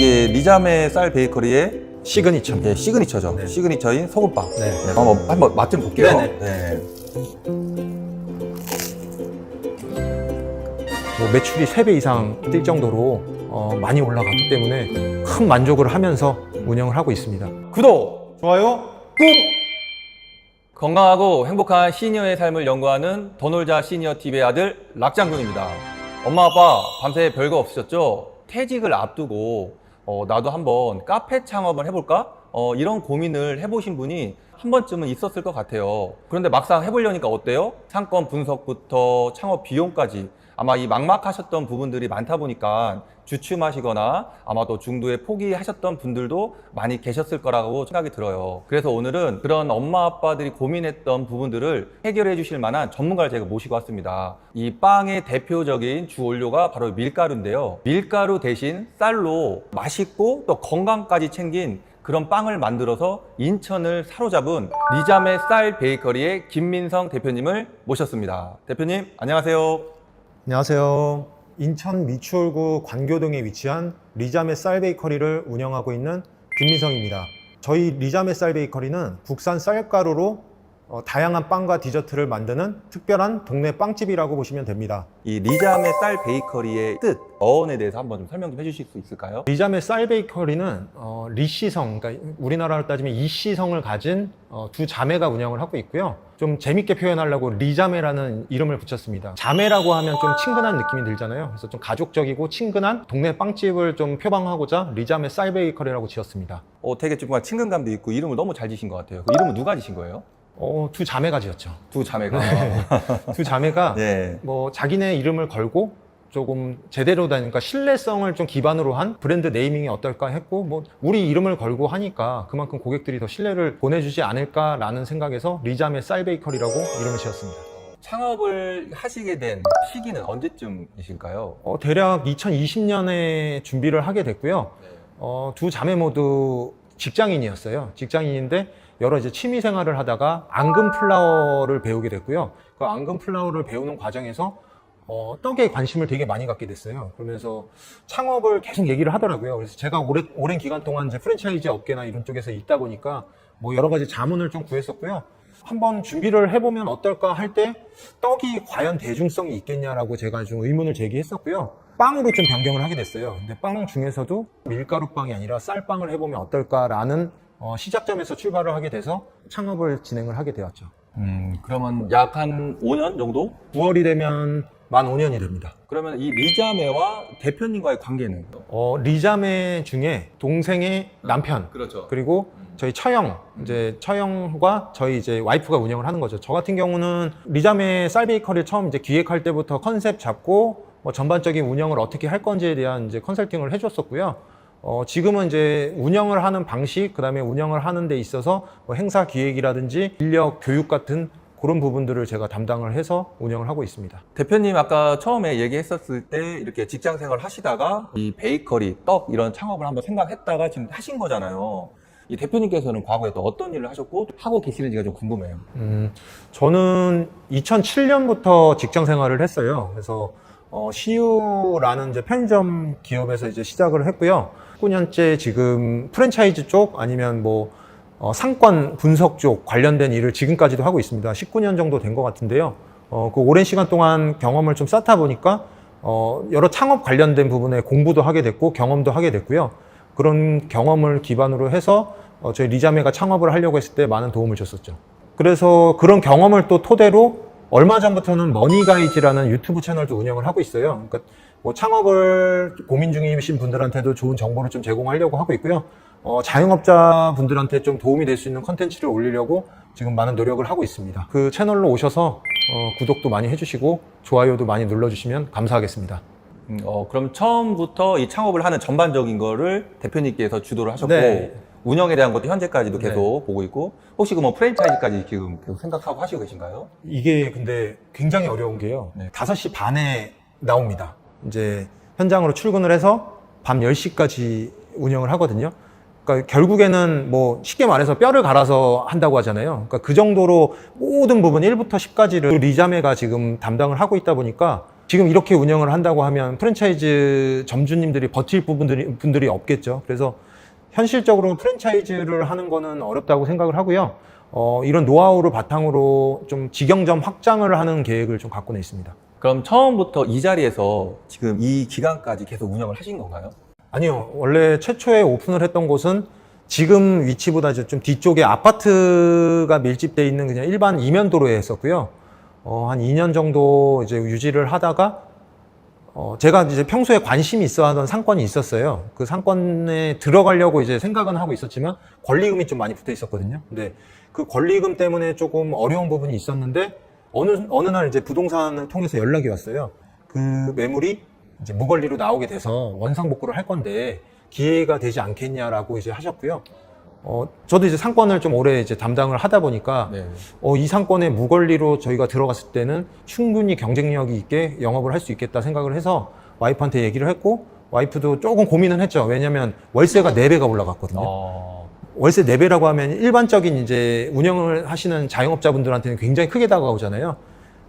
이게 리자메 쌀 베이커리의 시그니처. 이게 시그니처죠. 네. 시그니처인 소금빵. 네. 네, 한번 한번 맛 좀 볼게요. 네네. 네. 뭐 매출이 3배 이상 뛸 정도로 어, 많이 올라갔기 때문에 큰 만족을 하면서 운영을 하고 있습니다. 구독. 좋아요. 건강하고 행복한 시니어의 삶을 연구하는 더 놀자 시니어 TV의 아들 락장군입니다. 엄마 아빠 밤새 별거 없으셨죠? 퇴직을 앞두고 어, 나도 한번 카페 창업을 해볼까? 어, 이런 고민을 해보신 분이 한 번쯤은 있었을 것 같아요. 그런데 막상 해보려니까 어때요? 상권 분석부터 창업 비용까지 아마 이 막막하셨던 부분들이 많다 보니까 주춤하시거나 아마 또 중도에 포기하셨던 분들도 많이 계셨을 거라고 생각이 들어요. 그래서 오늘은 그런 엄마 아빠들이 고민했던 부분들을 해결해 주실 만한 전문가를 제가 모시고 왔습니다. 이 빵의 대표적인 주 원료가 바로 밀가루인데요. 밀가루 대신 쌀로 맛있고 또 건강까지 챙긴 그런 빵을 만들어서 인천을 사로잡은 리자메 쌀 베이커리의 김민성 대표님을 모셨습니다. 대표님, 안녕하세요. 안녕하세요. 인천 미추홀구 관교동에 위치한 리자메 쌀 베이커리를 운영하고 있는 김민성입니다. 저희 리자메 쌀 베이커리는 국산 쌀가루로 어, 다양한 빵과 디저트를 만드는 특별한 동네 빵집이라고 보시면 됩니다. 이 리자메 쌀 베이커리의 뜻, 어원에 대해서 한번 좀 설명 좀 해주실 수 있을까요? 리자메 쌀베이커리는 어, 리시성, 그러니까 우리나라로 따지면 이시성을 가진 어, 두 자매가 운영을 하고 있고요. 좀 재밌게 표현하려고 리자메라는 이름을 붙였습니다. 자매라고 하면 좀 친근한 느낌이 들잖아요. 그래서 좀 가족적이고 친근한 동네 빵집을 좀 표방하고자 리자메 쌀베이커리라고 지었습니다. 어, 되게 좀 친근감도 있고 이름을 너무 잘 지신 것 같아요. 그 이름은 누가 지신 거예요? 어, 두 자매가 지었죠. 두 자매가. 두 자매가 네. 뭐 자기네 이름을 걸고 조금 제대로 되니까 신뢰성을 좀 기반으로 한 브랜드 네이밍이 어떨까 했고 뭐 우리 이름을 걸고 하니까 그만큼 고객들이 더 신뢰를 보내주지 않을까라는 생각에서 리자메 쌀베이커리라고 이름을 지었습니다. 창업을 하시게 된 시기는 언제쯤이실까요? 어, 대략 2020년에 준비를 하게 됐고요. 어, 두 자매 모두 직장인이었어요. 직장인인데 여러 이제 취미 생활을 하다가 앙금 플라워를 배우게 됐고요. 그 앙금 플라워를 배우는 과정에서 어, 떡에 관심을 되게 많이 갖게 됐어요. 그러면서 창업을 계속 얘기를 하더라고요. 그래서 제가 오래, 오랜 기간 동안 이제 프랜차이즈 업계나 이런 쪽에서 있다 보니까 뭐 여러 가지 자문을 좀 구했었고요. 한번 준비를 해보면 어떨까 할 때 떡이 과연 대중성이 있겠냐라고 제가 좀 의문을 제기했었고요. 빵으로 좀 변경을 하게 됐어요. 근데 빵 중에서도 밀가루 빵이 아니라 쌀빵을 해보면 어떨까라는 어, 시작점에서 출발을 하게 돼서 창업을 진행을 하게 되었죠. 음, 그러면 약 한 5년 정도? 9월이 되면 만 5년이 됩니다. 그러면 이 리자메와 대표님과의 관계는? 어, 리자매 중에 동생의 남편 그렇죠. 그리고 저희 처형 이제 처형과 저희 이제 와이프가 운영을 하는 거죠. 저 같은 경우는 리자메 쌀베이커리를 처음 이제 기획할 때부터 컨셉 잡고 뭐 전반적인 운영을 어떻게 할 건지에 대한 이제 컨설팅을 해줬었고요. 어, 지금은 이제 운영을 하는 방식, 그 다음에 운영을 하는 데 있어서 뭐 행사 기획이라든지 인력 교육 같은 그런 부분들을 제가 담당을 해서 운영을 하고 있습니다. 대표님 아까 처음에 얘기했었을 때 이렇게 직장 생활 하시다가 이 베이커리, 떡 이런 창업을 한번 생각했다가 지금 하신 거잖아요. 이 대표님께서는 과거에 또 어떤 일을 하셨고 하고 계시는지가 좀 궁금해요. 음, 저는 2007년부터 직장 생활을 했어요. 그래서 어, CU라는 이제 편의점 기업에서 이제 시작을 했고요. 9년째 지금 프랜차이즈 쪽 아니면 뭐 어, 상권 분석 쪽 관련된 일을 지금까지도 하고 있습니다. 19년 정도 된 것 같은데요. 어, 그 오랜 시간 동안 경험을 좀 쌓다 보니까 어, 여러 창업 관련된 부분에 공부도 하게 됐고 경험도 하게 됐고요. 그런 경험을 기반으로 해서 어, 저희 리자메가 창업을 하려고 했을 때 많은 도움을 줬었죠. 그래서 그런 경험을 또 토대로 얼마 전부터는 머니가이즈라는 유튜브 채널도 운영을 하고 있어요. 그러니까 뭐 창업을 고민 중이신 분들한테도 좋은 정보를 좀 제공하려고 하고 있고요. 어, 자영업자 분들한테 좀 도움이 될 수 있는 컨텐츠를 올리려고 지금 많은 노력을 하고 있습니다. 그 채널로 오셔서 어, 구독도 많이 해주시고 좋아요도 많이 눌러주시면 감사하겠습니다. 음, 어, 그럼 처음부터 이 창업을 하는 전반적인 거를 대표님께서 주도를 하셨고 네. 운영에 대한 것도 현재까지도 네. 계속 보고 있고 혹시 그 뭐 프랜차이즈까지 지금 생각하고 하시고 계신가요? 이게 근데 굉장히 어려운 게요. 네. 5시 반에 나옵니다. 이제 현장으로 출근을 해서 밤 10시까지 운영을 하거든요. 그러니까 결국에는 뭐 쉽게 말해서 뼈를 갈아서 한다고 하잖아요. 그러니까 그 정도로 모든 부분 1부터 10까지를 리자메가 지금 담당을 하고 있다 보니까 지금 이렇게 운영을 한다고 하면 프랜차이즈 점주님들이 버틸 부분들이 분들이 없겠죠. 그래서 현실적으로 프랜차이즈를 하는 거는 어렵다고 생각을 하고요. 어, 이런 노하우를 바탕으로 좀 직영점 확장을 하는 계획을 좀 갖고는 있습니다. 그럼 처음부터 이 자리에서 지금 이 기간까지 계속 운영을 하신 건가요? 아니요. 원래 최초에 오픈을 했던 곳은 지금 위치보다 좀 뒤쪽에 아파트가 밀집돼 있는 그냥 일반 이면도로에 했었고요. 어, 한 2년 정도 이제 유지를 하다가 어, 제가 이제 평소에 관심이 있어 하던 상권이 있었어요. 그 상권에 들어가려고 이제 생각은 하고 있었지만 권리금이 좀 많이 붙어 있었거든요. 근데 그 권리금 때문에 조금 어려운 부분이 있었는데 어느, 어느 날 이제 부동산을 통해서 연락이 왔어요. 그 매물이 이제 무권리로 나오게 돼서 원상복구를 할 건데 기회가 되지 않겠냐라고 이제 하셨고요. 어, 저도 이제 상권을 좀 오래 이제 담당을 하다 보니까 네. 어, 이 상권에 무권리로 저희가 들어갔을 때는 충분히 경쟁력이 있게 영업을 할 수 있겠다 생각을 해서 와이프한테 얘기를 했고 와이프도 조금 고민은 했죠. 왜냐면 월세가 4배가 올라갔거든요. 어, 월세 4배라고 하면 일반적인 이제 운영을 하시는 자영업자분들한테는 굉장히 크게 다가오잖아요.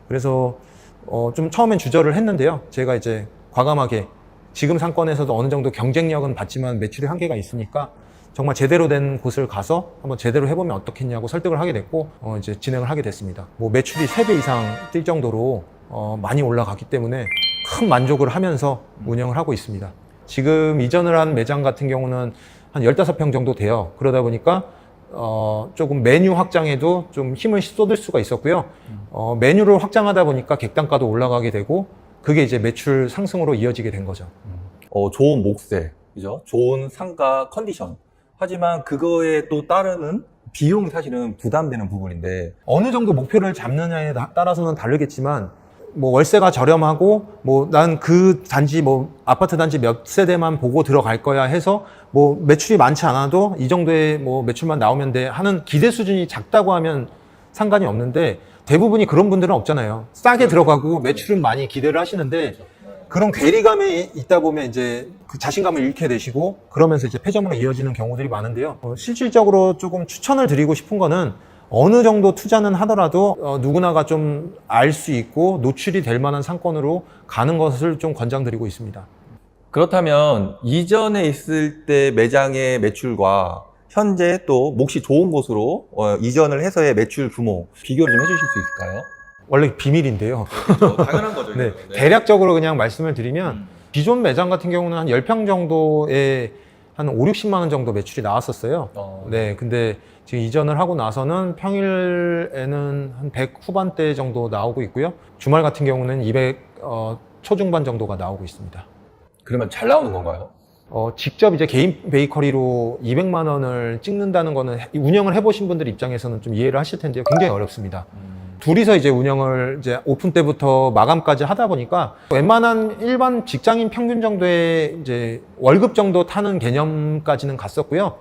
그래서 어, 좀 처음엔 주저를 했는데요. 제가 이제 과감하게 지금 상권에서도 어느 정도 경쟁력은 받지만 매출의 한계가 있으니까 정말 제대로 된 곳을 가서 한번 제대로 해보면 어떻겠냐고 설득을 하게 됐고 어, 이제 진행을 하게 됐습니다. 뭐 매출이 3배 이상 뛸 정도로 어, 많이 올라갔기 때문에 큰 만족을 하면서 운영을 하고 있습니다. 지금 이전을 한 매장 같은 경우는 한 15평 정도 돼요. 그러다 보니까 어, 조금 메뉴 확장에도 좀 힘을 쏟을 수가 있었고요. 어, 메뉴를 확장하다 보니까 객단가도 올라가게 되고 그게 이제 매출 상승으로 이어지게 된 거죠. 어, 좋은 목세, 그죠? 좋은 상가 컨디션. 하지만 그거에 또 따르는 비용이 사실은 부담되는 부분인데, 어느 정도 목표를 잡느냐에 나- 따라서는 다르겠지만 뭐 월세가 저렴하고 뭐 난 그 단지 뭐 아파트 단지 몇 세대만 보고 들어갈 거야 해서 뭐 매출이 많지 않아도 이 정도의 뭐 매출만 나오면 돼 하는 기대 수준이 작다고 하면 상관이 없는데 대부분이 그런 분들은 없잖아요. 싸게 들어가고 매출은 많이 기대를 하시는데 그런 괴리감에 있다 보면 이제 그 자신감을 잃게 되시고 그러면서 이제 폐점으로 이어지는 경우들이 많은데요. 어, 실질적으로 조금 추천을 드리고 싶은 거는 어느 정도 투자는 하더라도 어, 누구나가 좀 알 수 있고 노출이 될 만한 상권으로 가는 것을 좀 권장드리고 있습니다. 그렇다면 이전에 있을 때 매장의 매출과 현재 또 몫이 좋은 곳으로 어, 이전을 해서의 매출 규모 비교를 좀 해주실 수 있을까요? 원래 비밀인데요. 당연한 거죠. 네, 대략적으로 그냥 말씀을 드리면 음. 기존 매장 같은 경우는 한 10평 정도에 한 5, 60만 원 정도 매출이 나왔었어요. 어. 네, 근데 지금 이전을 하고 나서는 평일에는 한 100 후반대 정도 나오고 있고요. 주말 같은 경우는 200 어, 초중반 정도가 나오고 있습니다. 그러면 잘 나오는 건가요? 어, 직접 이제 개인 베이커리로 200만 원을 찍는다는 거는 해- 운영을 해보신 분들 입장에서는 좀 이해를 하실 텐데요. 굉장히 어렵습니다. 둘이서 이제 운영을 이제 오픈 때부터 마감까지 하다 보니까 웬만한 일반 직장인 평균 정도의 이제 월급 정도 타는 개념까지는 갔었고요.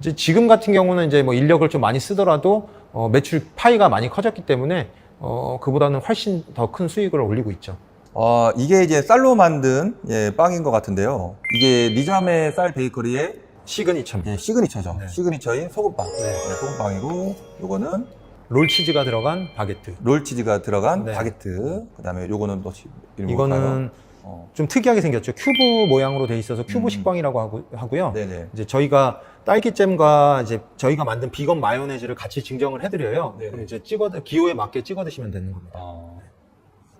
이제 지금 같은 경우는 이제 뭐 인력을 좀 많이 쓰더라도 어, 매출 파이가 많이 커졌기 때문에 어, 그보다는 훨씬 더 큰 수익을 올리고 있죠. 아, 이게 이제 쌀로 만든 예, 빵인 것 같은데요. 이게 리자메 쌀 베이커리의 시그니처입니다. 예, 시그니처죠. 네. 시그니처인 소금빵. 네. 네, 소금빵이고, 요거는 롤 치즈가 들어간 바게트. 롤 치즈가 들어간 네. 바게트. 그 다음에 요거는 또 이름이 뭘까요? 이거는 어, 좀 특이하게 생겼죠. 큐브 모양으로 돼 있어서 큐브 음. 식빵이라고 하고, 하고요. 네네. 이제 저희가 딸기잼과 이제 저희가 만든 비건 마요네즈를 같이 증정을 해드려요. 네네. 그럼 이제 찍어 기호에 맞게 찍어 드시면 되는 겁니다. 어,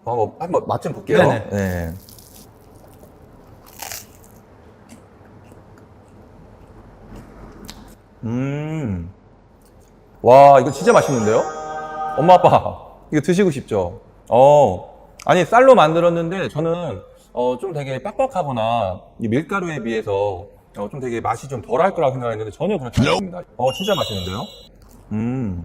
한번, 한번 맛 좀 볼게요. 네네. 네. 음. 와, 이거 진짜 맛있는데요? 엄마, 아빠, 이거 드시고 싶죠? 어. 아니, 쌀로 만들었는데, 저는, 어, 좀 되게 빡빡하거나, 이 밀가루에 비해서, 어, 좀 되게 맛이 좀 덜할 거라고 생각했는데, 전혀 그렇지 않습니다. 어, 진짜 맛있는데요? 음.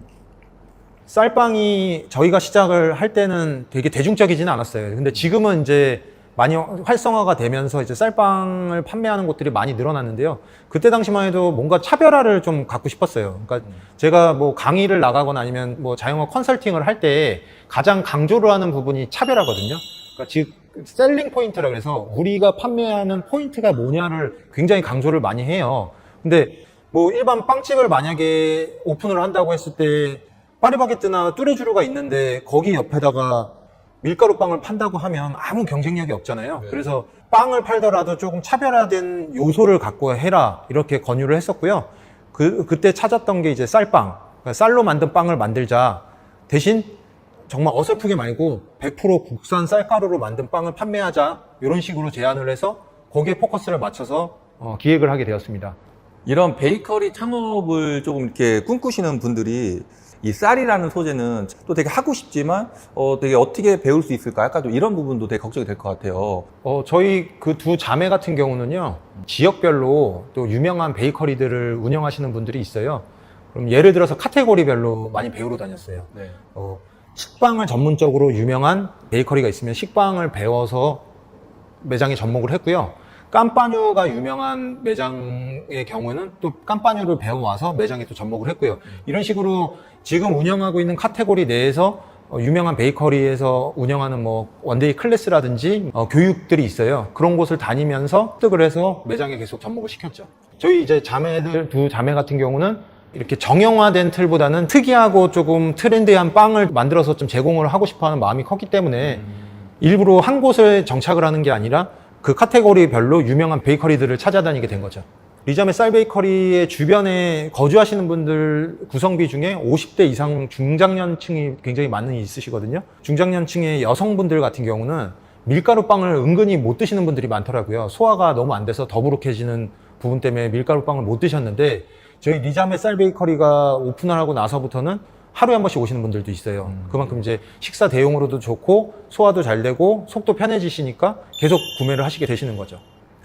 쌀빵이 저희가 시작을 할 때는 되게 대중적이지는 않았어요. 근데 지금은 이제 많이 활성화가 되면서 이제 쌀빵을 판매하는 곳들이 많이 늘어났는데요. 그때 당시만 해도 뭔가 차별화를 좀 갖고 싶었어요. 그러니까 제가 뭐 강의를 나가거나 아니면 뭐 자영업 컨설팅을 할 때 가장 강조를 하는 부분이 차별화거든요. 그러니까 즉 셀링 포인트라 그래서 우리가 판매하는 포인트가 뭐냐를 굉장히 강조를 많이 해요. 근데 뭐 일반 빵집을 만약에 오픈을 한다고 했을 때 파리바게뜨나 뚜레쥬르가 있는데 거기 옆에다가 밀가루 빵을 판다고 하면 아무 경쟁력이 없잖아요. 그래서 빵을 팔더라도 조금 차별화된 요소를 갖고 해라 이렇게 권유를 했었고요. 그 그때 찾았던 게 이제 쌀빵, 그러니까 쌀로 만든 빵을 만들자 대신 정말 어설프게 말고 100% 국산 쌀가루로 만든 빵을 판매하자 이런 식으로 제안을 해서 거기에 포커스를 맞춰서 어, 기획을 하게 되었습니다. 이런 베이커리 창업을 조금 이렇게 꿈꾸시는 분들이 이 쌀이라는 소재는 또 되게 하고 싶지만 어 되게 어떻게 배울 수 있을까 약간 좀 이런 부분도 되게 걱정이 될 것 같아요. 어, 저희 그 두 자매 같은 경우는요, 지역별로 또 유명한 베이커리들을 운영하시는 분들이 있어요. 그럼 예를 들어서 카테고리별로 많이 배우러 다녔어요. 네. 어, 식빵을 전문적으로 유명한 베이커리가 있으면 식빵을 배워서 매장에 접목을 했고요. 깜빠뉴가 유명한 매장의 경우는 또 깜빠뉴를 배워와서 매장에 또 접목을 했고요. 이런 식으로 지금 운영하고 있는 카테고리 내에서 어, 유명한 베이커리에서 운영하는 뭐 원데이 클래스라든지 어, 교육들이 있어요. 그런 곳을 다니면서 습득을 해서 매장에 계속 접목을 시켰죠. 저희 이제 자매들 두 자매 같은 경우는 이렇게 정형화된 틀보다는 특이하고 조금 트렌디한 빵을 만들어서 좀 제공을 하고 싶어하는 마음이 컸기 때문에 일부러 한 곳에 정착을 하는 게 아니라 그 카테고리별로 유명한 베이커리들을 찾아다니게 된 거죠. 리자메 쌀 베이커리의 주변에 거주하시는 분들 구성비 중에 50대 이상 중장년층이 굉장히 많이 있으시거든요. 중장년층의 여성분들 같은 경우는 밀가루 빵을 은근히 못 드시는 분들이 많더라고요. 소화가 너무 안 돼서 더부룩해지는 부분 때문에 밀가루 빵을 못 드셨는데 저희 리자메 쌀 베이커리가 오픈을 하고 나서부터는 하루에 한 번씩 오시는 분들도 있어요. 그만큼 이제 식사 대용으로도 좋고 소화도 잘 되고 속도 편해지시니까 계속 구매를 하시게 되시는 거죠.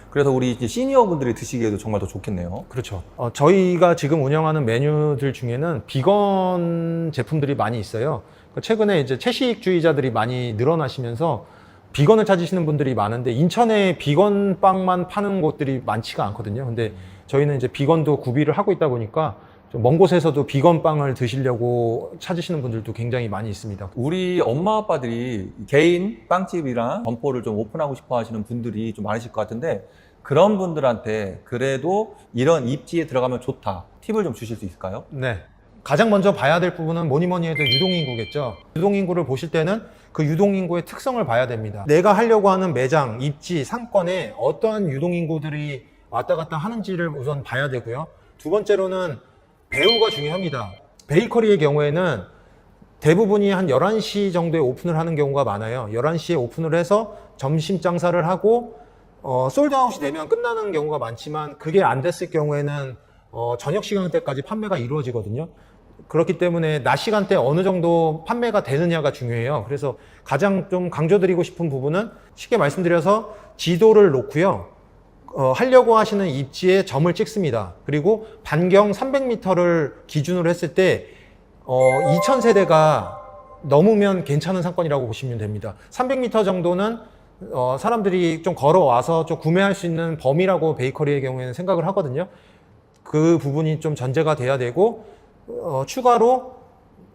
그래서 우리 이제 시니어 분들이 드시기에도 정말 더 좋겠네요. 그렇죠. 어, 저희가 지금 운영하는 메뉴들 중에는 비건 제품들이 많이 있어요. 그러니까 최근에 이제 채식주의자들이 많이 늘어나시면서 비건을 찾으시는 분들이 많은데 인천에 비건 빵만 파는 곳들이 많지가 않거든요. 근데 저희는 이제 비건도 구비를 하고 있다 보니까 좀 먼 곳에서도 비건 빵을 드시려고 찾으시는 분들도 굉장히 많이 있습니다. 우리 엄마 아빠들이 개인 빵집이랑 점포를 좀 오픈하고 싶어 하시는 분들이 좀 많으실 것 같은데 그런 분들한테 그래도 이런 입지에 들어가면 좋다 팁을 좀 주실 수 있을까요? 네. 가장 먼저 봐야 될 부분은 뭐니 뭐니 해도 유동인구겠죠. 유동인구를 보실 때는 그 유동인구의 특성을 봐야 됩니다. 내가 하려고 하는 매장, 입지, 상권에 어떠한 유동인구들이 왔다 갔다 하는지를 우선 봐야 되고요. 두 번째로는 배우가 중요합니다. 베이커리의 경우에는 대부분이 한 11시 정도에 오픈을 하는 경우가 많아요. 11시에 오픈을 해서 점심 장사를 하고 어, 솔드아웃이 되면 끝나는 경우가 많지만 그게 안 됐을 경우에는 어, 저녁 시간대까지 판매가 이루어지거든요. 그렇기 때문에 낮 시간대 어느 정도 판매가 되느냐가 중요해요. 그래서 가장 좀 강조드리고 싶은 부분은 쉽게 말씀드려서 지도를 놓고요. 어, 하려고 하시는 입지에 점을 찍습니다. 그리고 반경 300m를 기준으로 했을 때 어, 2000세대가 넘으면 괜찮은 상권이라고 보시면 됩니다. 300m 정도는 어, 사람들이 좀 걸어와서 좀 구매할 수 있는 범위라고 베이커리의 경우에는 생각을 하거든요. 그 부분이 좀 전제가 돼야 되고 어, 추가로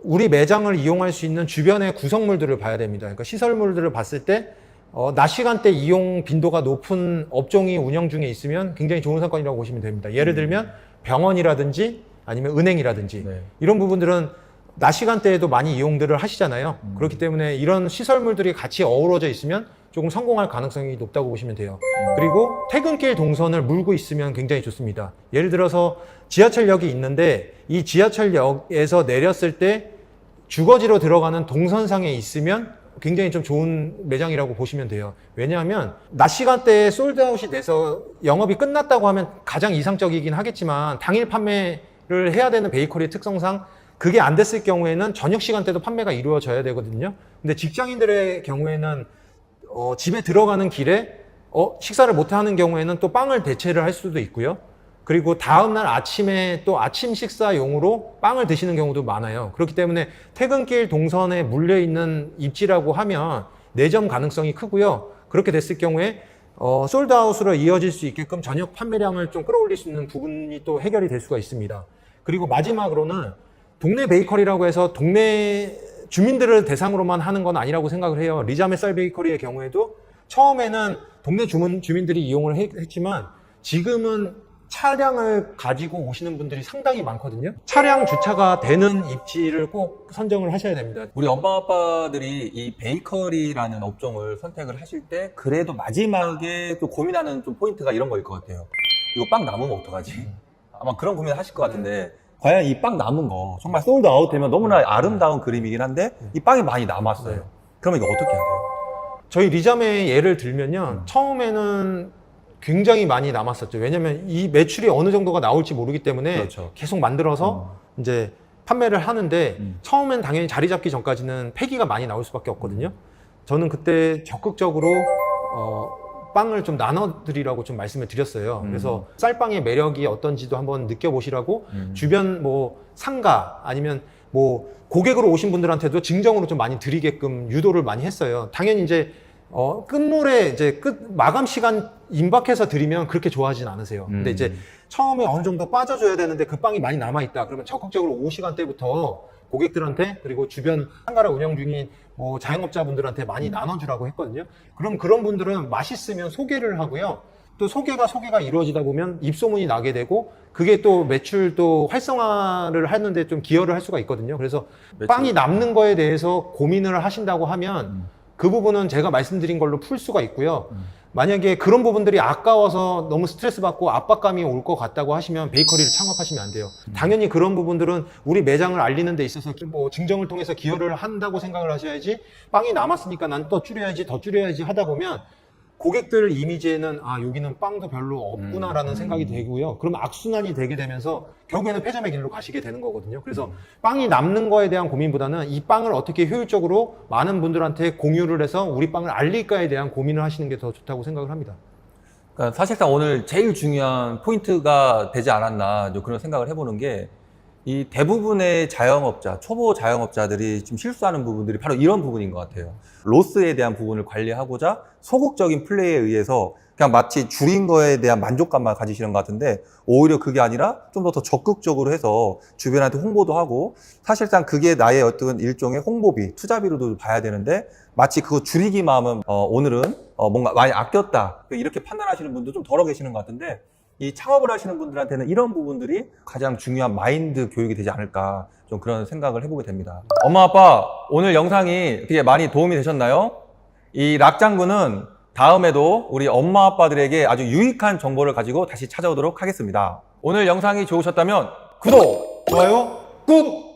우리 매장을 이용할 수 있는 주변의 구성물들을 봐야 됩니다. 그러니까 시설물들을 봤을 때 어, 낮 시간대 이용 빈도가 높은 업종이 운영 중에 있으면 굉장히 좋은 상권이라고 보시면 됩니다. 예를 들면 병원이라든지 아니면 은행이라든지 네. 이런 부분들은 낮 시간대에도 많이 이용들을 하시잖아요. 그렇기 때문에 이런 시설물들이 같이 어우러져 있으면 조금 성공할 가능성이 높다고 보시면 돼요. 그리고 퇴근길 동선을 물고 있으면 굉장히 좋습니다. 예를 들어서 지하철역이 있는데 이 지하철역에서 내렸을 때 주거지로 들어가는 동선상에 있으면 굉장히 좀 좋은 매장이라고 보시면 돼요. 왜냐하면 낮 시간대에 솔드아웃이 돼서 영업이 끝났다고 하면 가장 이상적이긴 하겠지만 당일 판매를 해야 되는 베이커리의 특성상 그게 안 됐을 경우에는 저녁 시간대도 판매가 이루어져야 되거든요. 근데 직장인들의 경우에는 어, 집에 들어가는 길에 어, 식사를 못 하는 경우에는 또 빵을 대체를 할 수도 있고요. 그리고 다음날 아침에 또 아침 식사용으로 빵을 드시는 경우도 많아요. 그렇기 때문에 퇴근길 동선에 물려 있는 입지라고 하면 내점 가능성이 크고요. 그렇게 됐을 경우에 어, 솔드아웃으로 이어질 수 있게끔 저녁 판매량을 좀 끌어올릴 수 있는 부분이 또 해결이 될 수가 있습니다. 그리고 마지막으로는 동네 베이커리라고 해서 동네 주민들을 대상으로만 하는 건 아니라고 생각을 해요. 리자메 쌀 베이커리의 경우에도 처음에는 동네 주민, 주민들이 이용을 했- 했지만 지금은 차량을 가지고 오시는 분들이 상당히 많거든요. 차량 주차가 되는 입지를 꼭 선정을 하셔야 됩니다. 우리 엄마 아빠들이 이 베이커리라는 업종을 선택을 하실 때 그래도 마지막에 또 고민하는 좀 포인트가 이런 거일 것 같아요. 이거 빵 남으면 어떡하지? 아마 그런 고민 하실 것 같은데 과연 이 빵 남은 거 정말 솔드 아웃 되면 너무나 아름다운 그림이긴 한데 이 빵이 많이 남았어요. 그러면 이거 어떻게 해야 돼요? 저희 리자메의 예를 들면요. 처음에는 굉장히 많이 남았었죠. 왜냐면 이 매출이 어느 정도가 나올지 모르기 때문에 그렇죠. 계속 만들어서 이제 판매를 하는데 음. 처음엔 당연히 자리 잡기 전까지는 폐기가 많이 나올 수밖에 없거든요. 저는 그때 적극적으로 어, 빵을 좀 나눠드리라고 좀 말씀을 드렸어요. 음. 그래서 쌀빵의 매력이 어떤지도 한번 느껴보시라고 음. 주변 뭐 상가 아니면 뭐 고객으로 오신 분들한테도 증정으로 좀 많이 드리게끔 유도를 많이 했어요. 당연히 이제 어, 끝물에 이제 끝 마감 시간 임박해서 드리면 그렇게 좋아하진 않으세요. 근데 음. 이제 처음에 어느 정도 빠져줘야 되는데 그 빵이 많이 남아 있다. 그러면 적극적으로 오후 시간대부터 고객들한테 그리고 주변 상가를 운영 중인 뭐 자영업자분들한테 많이 나눠주라고 했거든요. 그럼 그런 분들은 맛있으면 소개를 하고요. 또 소개가 소개가 이루어지다 보면 입소문이 나게 되고 그게 또 매출 또 활성화를 하는데 좀 기여를 할 수가 있거든요. 그래서. 빵이 남는 거에 대해서 고민을 하신다고 하면 음. 그 부분은 제가 말씀드린 걸로 풀 수가 있고요. 음. 만약에 그런 부분들이 아까워서 너무 스트레스 받고 압박감이 올 것 같다고 하시면 베이커리를 창업하시면 안 돼요. 음. 당연히 그런 부분들은 우리 매장을 알리는 데 있어서 뭐 증정을 통해서 기여를 한다고 생각을 하셔야지 빵이 남았으니까 난 또 줄여야지 더 줄여야지 하다 보면 고객들 이미지에는 아 여기는 빵도 별로 없구나라는 음. 생각이 되고요. 그럼 악순환이 되게 되면서 결국에는 폐점의 길로 가시게 되는 거거든요. 그래서 빵이 남는 거에 대한 고민보다는 이 빵을 어떻게 효율적으로 많은 분들한테 공유를 해서 우리 빵을 알릴까에 대한 고민을 하시는 게 더 좋다고 생각을 합니다. 그러니까 사실상 오늘 제일 중요한 포인트가 되지 않았나 좀 그런 생각을 해보는 게 이 대부분의 자영업자, 초보 자영업자들이 지금 실수하는 부분들이 바로 이런 부분인 것 같아요. 로스에 대한 부분을 관리하고자 소극적인 플레이에 의해서 그냥 마치 줄인 거에 대한 만족감만 가지시는 것 같은데 오히려 그게 아니라 좀 더 더 적극적으로 해서 주변한테 홍보도 하고 사실상 그게 나의 어떤 일종의 홍보비, 투자비로도 봐야 되는데 마치 그거 줄이기만 하면 어, 오늘은 어, 뭔가 많이 아꼈다 이렇게 판단하시는 분도 좀 덜어 계시는 것 같은데 이 창업을 하시는 분들한테는 이런 부분들이 가장 중요한 마인드 교육이 되지 않을까 좀 그런 생각을 해보게 됩니다. 엄마 아빠 오늘 영상이 어떻게 많이 도움이 되셨나요? 이 락장군은 다음에도 우리 엄마 아빠들에게 아주 유익한 정보를 가지고 다시 찾아오도록 하겠습니다. 오늘 영상이 좋으셨다면 구독, 좋아요? 꾹